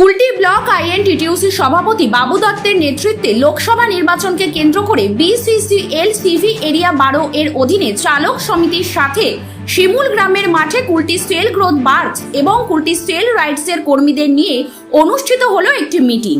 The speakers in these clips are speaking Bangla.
কুলটি ব্লক আইএনটিটিউসি সভাপতি বাবু দত্তের নেতৃত্বে লোকসভা নির্বাচনকে কেন্দ্র করে বিসিসিএল সিভি এরিয়া বারো এর অধীনে চালক সমিতির সাথে শিমুল গ্রামের মাঠে কুলটি স্টেল গ্রোথ বার্চ এবং কুলটি স্টেল রাইটসের কর্মীদের নিয়ে অনুষ্ঠিত হলো একটি মিটিং।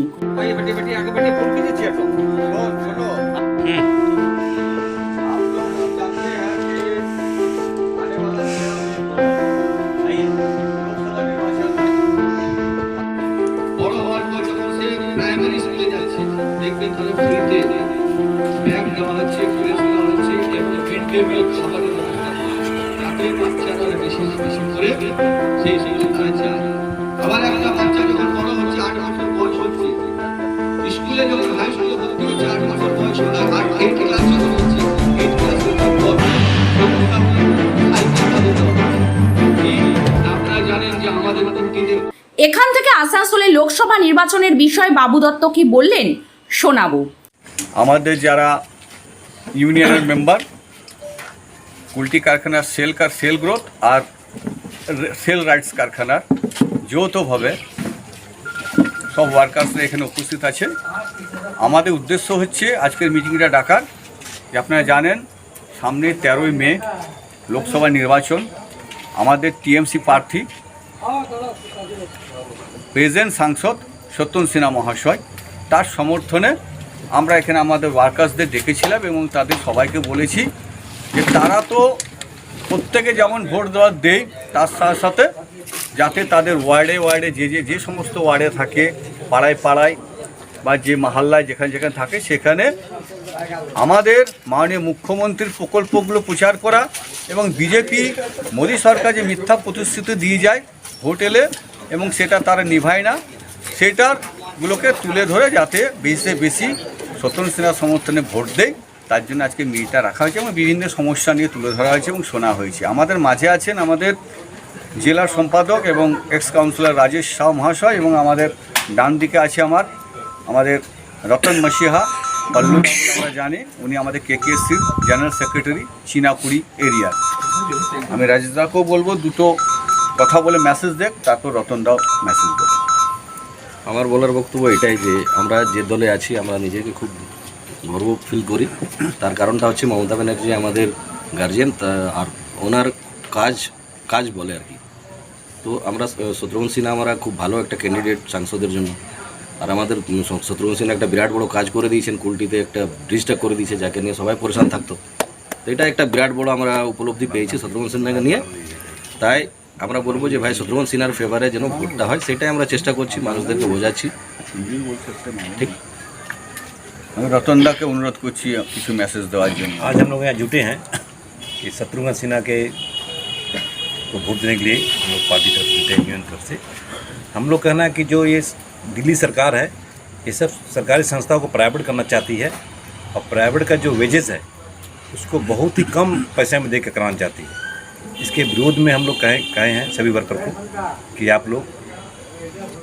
প্রাইমারি স্কুলে যাচ্ছে দেখবেন তারা ফ্রিতে ব্যাগ দেওয়া হচ্ছে ড্রেস দেওয়া হচ্ছে মিড ডে মিল খাবারের ব্যবস্থা। তাতে বাচ্চারা বেশি বেশি করে সেই স্কুলে যায় আবার একটা বাচ্চা যখন বড় হচ্ছে, আট বছর বয়স হচ্ছে, স্কুলে যখন এখান থেকে আসানসোলে লোকসভা নির্বাচনের বিষয়ে বাবু দত্ত কি বললেন, শোনাবো। আমাদের যারা ইউনিয়নের মেম্বার, কুলটি কারখানার সেল কার, সেল গ্রোথ আর সেল রাইটস কারখানার যৌথভাবে সব ওয়ার্কার্সরা এখানে উপস্থিত আছে আমাদের উদ্দেশ্য হচ্ছে আজকের মিটিংটা ডাকার। যে আপনারা জানেন, সামনে তেরোই মে লোকসভা নির্বাচন। আমাদের টিএমসি প্রার্থী প্রেজেন্ট সাংসদ সত্যন সিনহা মহাশয়। তার সমর্থনে আমরা এখানে আমাদের ওয়ার্কার্সদের ডেকেছিলাম এবং তাদের সবাইকে বলেছি যে তারা তো প্রত্যেকে যেমন ভোট দেওয়ার দেয় তার সাথে সাথে যাতে তাদের ওয়ার্ডে ওয়ার্ডে যে যে যে সমস্ত ওয়ার্ডে থাকে, পাড়ায় পাড়ায় বা যে মহল্লায় যেখানে যেখানে থাকে, সেখানে আমাদের মাননীয় মুখ্যমন্ত্রীর প্রকল্পগুলো প্রচার করা এবং বিজেপি, মোদী সরকার যে মিথ্যা প্রতিশ্রুতি দিয়ে যায় হোটেলে এবং সেটা তারা নিভায় না, সেটারগুলোকে তুলে ধরে যাতে বেশি বেশি সত্যন সিনহার সমর্থনে ভোট দেয়। তার জন্য আজকে মিটটা রাখা হয়েছে এবং বিভিন্ন সমস্যা নিয়ে তুলে ধরা হয়েছে এবং শোনা হয়েছে। আমাদের মাঝে আছেন আমাদের জেলার সম্পাদক এবং এক্স কাউন্সিলর রাজেশ শাহ মহাশয় এবং আমাদের ডান দিকে আছে আমার আমাদের রতন মসিহা পল্লু আমরা জানি, উনি আমাদের কে কে সির জেনারেল সেক্রেটারি চীনাকুড়ি এরিয়ার আমি রাজেশদাকেও বলব, দুটো কথা বলে মেসেজ দেখ, তারপর রতনদাও মেসেজ দেবে। আমার বলার বক্তব্য এটাই যে, আমরা যে দলে আছি, আমরা নিজেকে খুব গর্ব ফিল করি। তার কারণটা হচ্ছে মমতা ব্যানার্জি আমাদের গার্জিয়ান আর ওনার কাজ কাজ বলে আর কি। তো আমরা শত্রুঘ্ন সিনহা আমরা খুব ভালো একটা ক্যান্ডিডেট সাংসদের জন্য আর আমাদের উম শ- শত্রুঘ্ন সিনহা একটা বিরাট বড় কাজ করে দিয়েছেন কুলটিতে একটা ব্রিজটা করে দিয়েছে যাকে নিয়ে সবাই পরেশান থাকতো তো এটা একটা বিরাট বড় আমরা উপলব্ধি পেয়েছি শত্রুঘ্ন সিনহাকে নিয়ে তাই আমরা বলবো যে ভাই শত্রুঘ্ন সিনহার ফেভারে যেন ভোটটা হয় সেটাই আমরা চেষ্টা করছি মানুষদেরকে বোঝাচ্ছি ঠিক আমি রতনদাকে অনুরোধ করছি কিছু মেসেজ দেওয়ার জন্য आज हम लोग यहाँ जुटे हैं कि शत्रुघ्न सिन्हा के को वोट देने के लिए हम लोग पार्टी तरफ से जुटे हैं, यूनियन तरफ से हम लोग कहना है कि जो ये दिल्ली सरकार है ये सब सरकारी संस्थाओं को प्राइवेट करना चाहती है और प्राइवेट का जो वेजेस है उसको बहुत ही कम पैसे में दे कर कराना चाहती है इसके विरोध में हम लोग कहे कहे हैं सभी वर्कर को कि आप लोग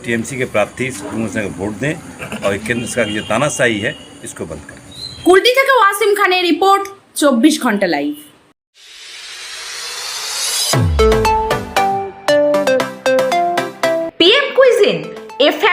टीएमसी के प्रार्थी शत्रुघ्न सिन्हा को वोट दें और ये केंद्र सरकार की जो तानाशाही है इसको बंद करें কুলটি থেকে ওয়াসিম খানের রিপোর্ট চব্বিশ ঘন্টা লাইভ